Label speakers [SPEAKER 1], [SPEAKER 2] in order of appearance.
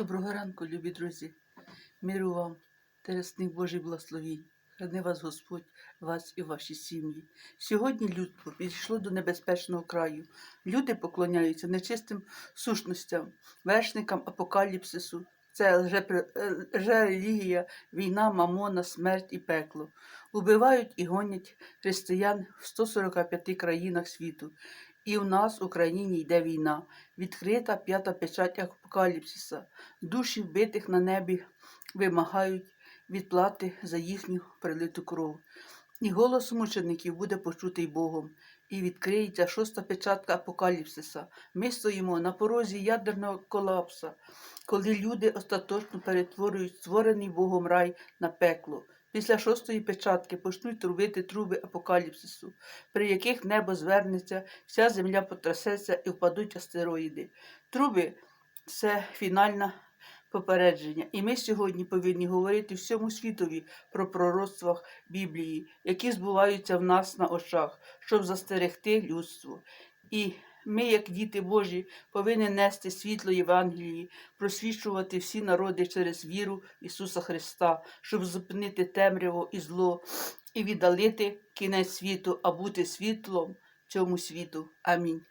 [SPEAKER 1] Доброго ранку, любі друзі. Миру вам, тересних Божий благословінь. Храни вас Господь, вас і ваші сім'ї. Сьогодні людство підійшло до небезпечного краю. Люди поклоняються нечистим сущностям, вершникам апокаліпсису. Це лже-релігія, війна, мамона, смерть і пекло. Убивають і гонять християн в 145 країнах світу. І в нас, в Україні, йде війна. Відкрита п'ята печать апокаліпсиса. Душі вбитих на небі вимагають відплати за їхню прилиту кров. І голос мучеників буде почутий Богом. І відкриється шоста печатка апокаліпсиса. Ми стоїмо на порозі ядерного колапса, коли люди остаточно перетворюють створений Богом рай на пекло. Після шостої печатки почнуть трубити труби апокаліпсису, при яких небо звернеться, вся земля потрясеться і впадуть астероїди. Труби це фінальне попередження. І ми сьогодні повинні говорити всьому світові про пророцтвах Біблії, які збуваються в нас на очах, щоб застерегти людство. І ми, як діти Божі, повинні нести світло Євангелії, просвічувати всі народи через віру Ісуса Христа, щоб зупинити темряво і зло і віддалити кінець світу, а бути світлом цьому світу. Амінь.